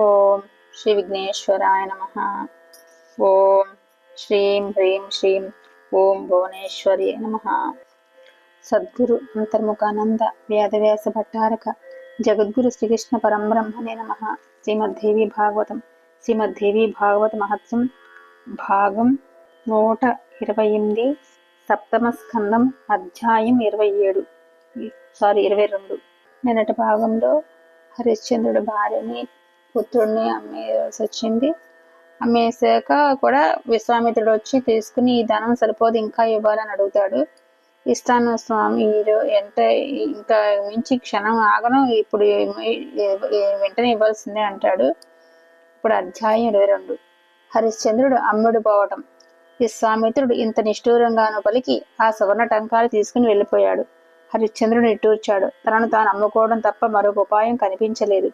ఓం శ్రీ విఘ్నేశ్వరాయ నమ. ఓం శ్రీం హ్రీం శ్రీం ఓం భువనేశ్వరి నమ. సద్గురు అంతర్ముఖానంద వేదవ్యాస భట్టారక జగద్గురు శ్రీకృష్ణ పరంబ్రహ్మణే నమ. శ్రీమద్దేవి భాగవతం. శ్రీమద్దేవి భాగవత మహత్యం భాగం నూట ఇరవై ఎనిమిది సప్తమ స్కందం అధ్యాయం ఇరవై ఏడు. సారీ ఇరవై రెండు. నిన్నటి భాగంలో హరిశ్చంద్రుడి భార్యని పుత్రుడిని అమ్మేయాల్సి వచ్చింది. అమ్మేశాక కూడా విశ్వామిత్రుడు వచ్చి తీసుకుని ఈ ధనం సరిపోదు ఇంకా ఇవ్వాలని అడుగుతాడు. ఇస్తాను స్వామి మీరు ఎంత ఇంకా మించి క్షణం ఆగను ఇప్పుడు వెంటనే ఇవ్వాల్సిందే అంటాడు. ఇప్పుడు అధ్యాయం ఇరవై రెండు. హరిశ్చంద్రుడు అమ్ముడు పోవటం. విశ్వామిత్రుడు ఇంత నిష్ఠూరంగాను పలికి ఆ సువర్ణ టంకాలు తీసుకుని వెళ్ళిపోయాడు. హరిశ్చంద్రుడు నిట్టూర్చాడు తనను తాను అమ్ముకోవడం తప్ప మరొక ఉపాయం కనిపించలేదు.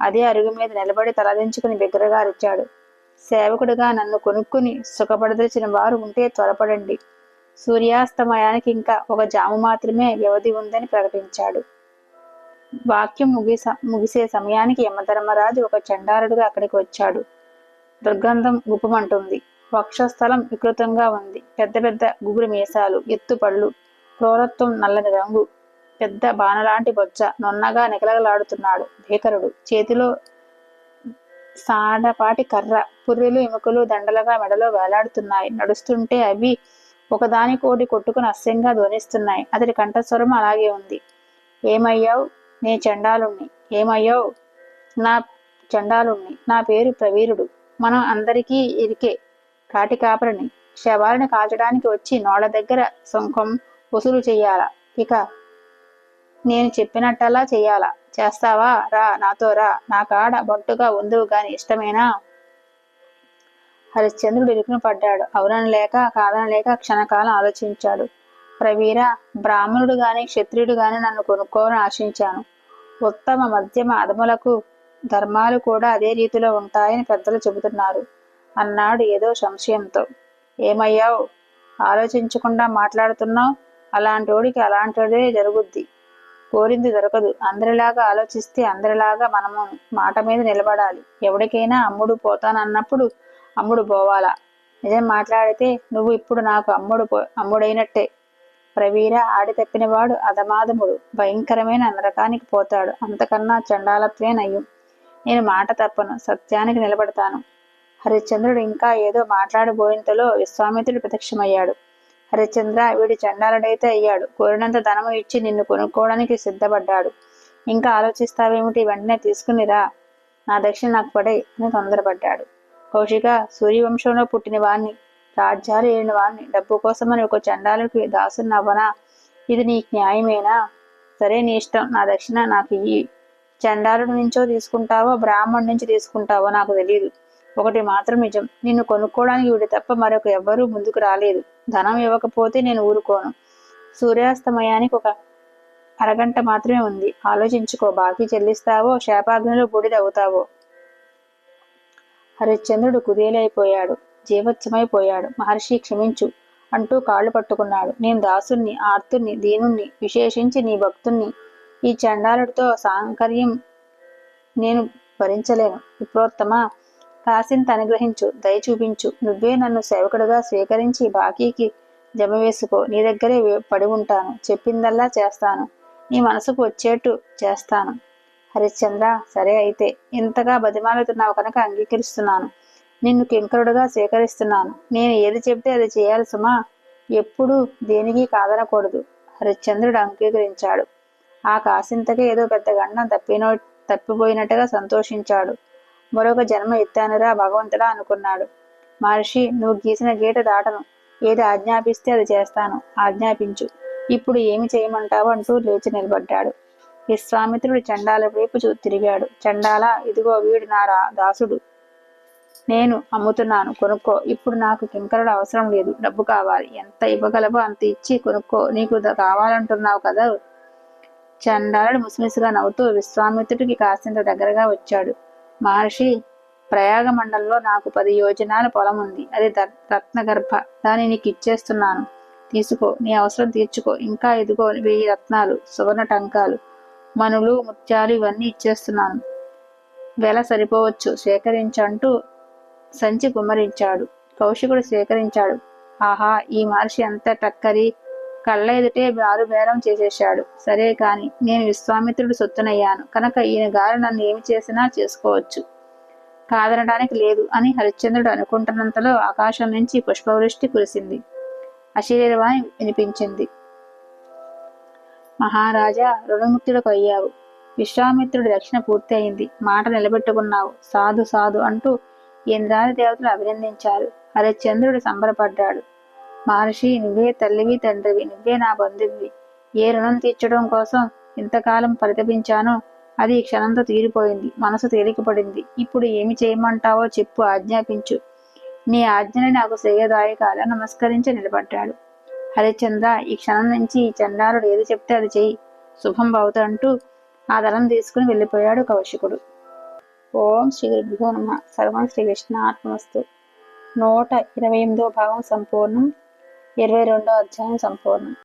అదే అరుగు మీద నిలబడి తలదించుకుని బిగ్గరగా అరిచాడు సేవకుడిగా నన్ను కొనుక్కుని సుఖపడదలిచిన వారు ఉంటే త్వరపడండి. సూర్యాస్తమయానికి ఇంకా ఒక జాము మాత్రమే వ్యవధి ఉందని ప్రకటించాడు. వాక్యం ముగిస ముగిసే సమయానికి యమధర్మరాజు ఒక చండారుడుగా అక్కడికి వచ్చాడు. దుర్గంధం గుప్పమంటుంది. వక్షస్థలం వికృతంగా ఉంది. పెద్ద పెద్ద గుగురు మీసాలు ఎత్తుపళ్ళు క్రోరత్వం నల్లని రంగు పెద్ద బాణలాంటి బొచ్చ నొన్నగా నిగలగలాడుతున్నాడు భీకరుడు. చేతిలో సాడపాటి కర్ర పుర్రెలు ఎముకలు దండలుగా మెడలో వేలాడుతున్నాయి. నడుస్తుంటే అవి ఒకదానికోటి కొట్టుకుని అస్యంగా ధ్వనిస్తున్నాయి. అతడి కంఠస్వరం అలాగే ఉంది. ఏమయ్యావు నే చండాలుణ్ణి? ఏమయ్యావు నా చండాలుణ్ణి? నా పేరు ప్రవీరుడు. మనం అందరికీ ఇరికే కాటి కాపరిని. శవాలను కాల్చడానికి వచ్చి నోళ్ళ దగ్గర సొంకం వసూలు చేయాలా ఇక నేను చెప్పినట్టలా చెయ్యాలా? చేస్తావా? రా నాతో రా. నా కాడ బొట్టుగా ఉందువు గాని ఇష్టమేనా? హరిశ్చంద్రుడు ఇరుకును పడ్డాడు. అవునని లేక కాదనలేక క్షణకాలం ఆలోచించాడు. ప్రవీర బ్రాహ్మణుడు గాని క్షత్రియుడు గాని నన్ను కొనుక్కోవాలని ఆశించాను. ఉత్తమ మధ్యమ అదములకు ధర్మాలు కూడా అదే రీతిలో ఉంటాయని పెద్దలు చెబుతున్నారు. అన్నాడు ఏదో సంశయంతో. ఏమయ్యావు? ఆలోచించకుండా మాట్లాడుతున్నావు? అలాంటోడికి అలాంటిదే జరుగుద్ది. కోరింది దొరకదు. అందరిలాగా ఆలోచిస్తే అందరిలాగా మనము మాట మీద నిలబడాలి. ఎవరికైనా అమ్ముడు పోతానన్నప్పుడు అమ్ముడు పోవాలా? నిజం మాట్లాడితే నువ్వు ఇప్పుడు నాకు అమ్ముడు పో అమ్ముడైనట్టే. ప్రవీర ఆడి తప్పినవాడు అధమాధముడు. భయంకరమైన నరకానికి పోతాడు. అంతకన్నా చండాలత్వే నయ్యం. నేను మాట తప్పను. సత్యానికి నిలబడతాను. హరిశ్చంద్రుడు ఇంకా ఏదో మాట్లాడబోయేంతలో విశ్వామిత్రుడు ప్రత్యక్షమయ్యాడు. హరిశ్చంద్ర వీడు చండాలుడైతే అయ్యాడు. కోరినంత ధనము ఇచ్చి నిన్ను కొనుక్కోవడానికి సిద్ధపడ్డాడు. ఇంకా ఆలోచిస్తావేమిటి? వెంటనే తీసుకునిరా నా దక్షిణ నాకు పడే అని తొందరపడ్డాడు. కౌశిక సూర్యవంశంలో పుట్టిన వాణ్ణి రాజ్యాలు ఏడిన వాణ్ణి డబ్బు కోసమని ఒక చండాలుడికి దాసున్నవ్వనా ఇది నీకు న్యాయమేనా? సరే నీ ఇష్టం. నా దక్షిణ నాకు ఇయ్యి. చండాలుడి నుంచో తీసుకుంటావో బ్రాహ్మణ్ నుంచి తీసుకుంటావో నాకు తెలియదు ఒకటి మాత్రం నిజం. నిన్ను కొనుక్కోవడానికి వీడు తప్ప మరొక ఎవ్వరూ ముందుకు రాలేదు. ధనం ఇవ్వకపోతే నేను ఊరుకోను. సూర్యాస్తమయానికి ఒక అరగంట మాత్రమే ఉంది. ఆలోచించుకో బాకీ చెల్లిస్తావో శాపాగ్నిలో బూడిదవుతావో. హరిశ్చంద్రుడు కుదేలైపోయాడు. జీవత్సమైపోయాడు. మహర్షి క్షమించు అంటూ కాళ్ళు పట్టుకున్నాడు. నేను దాసుణ్ణి ఆర్తుణ్ణి దీనుణ్ణి విశేషించి నీ భక్తుణ్ణి. ఈ చండాలుడితో సాంకర్యం నేను భరించలేను. విప్రోత్తమ కాసింత అనుగ్రహించు దయ చూపించు నువ్వే నన్ను సేవకుడుగా స్వీకరించి బాకీకి జమ వేసుకో నీ దగ్గరే పడి ఉంటాను చెప్పిందల్లా చేస్తాను. నీ మనసుకు వచ్చేట్టు చేస్తాను. హరిశ్చంద్ర సరే అయితే. ఇంతగా బతిమాలుతున్నావు కనుక అంగీకరిస్తున్నాను. నిన్ను కింకరుడుగా స్వీకరిస్తున్నాను. నేను ఏది చెబితే అది చేయాలి సుమా. ఎప్పుడూ దేనికి కాదనకూడదు. హరిశ్చంద్రుడు అంగీకరించాడు. ఆ కాసింతకే ఏదో పెద్ద గండం తప్పినో తప్పిపోయినట్టుగా సంతోషించాడు. మరొక జన్మ ఎత్తానురా భగవంతుడా అనుకున్నాడు. మహర్షి నువ్వు గీసిన గీట దాటను. ఏది ఆజ్ఞాపిస్తే అది చేస్తాను. ఆజ్ఞాపించు. ఇప్పుడు ఏమి చేయమంటావు అంటూ లేచి నిలబడ్డాడు. విశ్వామిత్రుడు చండాల వైపు చూ తిరిగాడు. చండాల ఇదిగో వీడు నారా దాసుడు. నేను అమ్ముతున్నాను. కొనుక్కో. ఇప్పుడు నాకు కింకరుడు అవసరం లేదు. డబ్బు కావాలి. ఎంత ఇవ్వగలవో అంత ఇచ్చి కొనుక్కో. నీకు కావాలంటున్నావు కదా? చండాలుడు ముసిమిసిగా నవ్వుతూ విశ్వామిత్రుడికి కాసింత దగ్గరగా వచ్చాడు. మహర్షి ప్రయాగ మండలంలో నాకు పది యోజనాల పొలం ఉంది. అది రత్నగర్భ. దాన్ని నీకు ఇచ్చేస్తున్నాను. తీసుకో. నీ అవసరం తీర్చుకో. ఇంకా ఇదిగో వెయ్యి రత్నాలు సువర్ణ టంకాలు మనులు ముత్యాలు ఇవన్నీ ఇచ్చేస్తున్నాను. వెల సరిపోవచ్చు. స్వీకరించంటూ సంచి గుమ్మరించాడు కౌశికుడు స్వీకరించాడు ఆహా ఈ మహర్షి అంత టక్కరి కళ్ళ ఎదుటే ఆరు బేరం చేసేశాడు. సరే కాని నేను విశ్వామిత్రుడు సొత్తునయ్యాను. కనుక ఈయన గారు నన్ను ఏమి చేసినా చేసుకోవచ్చు. కాదనడానికి లేదు అని హరిశ్చంద్రుడు అనుకుంటున్నంతలో ఆకాశం నుంచి పుష్పవృష్టి కురిసింది. అశరీరవాణి వినిపించింది. మహారాజా రుణముక్తులకు అయ్యావు. విశ్వామిత్రుడి రక్షణ పూర్తి అయింది మాట నిలబెట్టుకున్నావు. సాధు సాధు అంటూ ఇంద్రాది దేవతలు అభినందించారు. హరిశ్చంద్రుడు సంబరపడ్డాడు. మహర్షి నువ్వే తల్లివి తండ్రివి నువ్వే నా బంధువి ఏ రుణం తీర్చడం కోసం ఇంతకాలం పరితపించానో అది క్షణంతో తీరిపోయింది మనసు తేలికపడింది. ఇప్పుడు ఏమి చేయమంటావో చెప్పు ఆజ్ఞాపించు. నీ ఆజ్ఞని నాకు శ్రేయదాయకాల నమస్కరించి నిలబడ్డాడు. హరిచంద్ర ఈ క్షణం నుంచి ఈ చండాలుడు ఏది చెప్తే అది చేయి శుభం భవతంటూ ఆ దళం తీసుకుని వెళ్ళిపోయాడు కౌశికుడు. ఓం శ్రీ గురుభ్యో నమ. సర్వం శ్రీ కృష్ణాత్మస్తు నూట ఇరవై ఎనిమిదో భాగం సంపూర్ణం. ఇరవై రెండో అధ్యాయం సంపూర్ణం.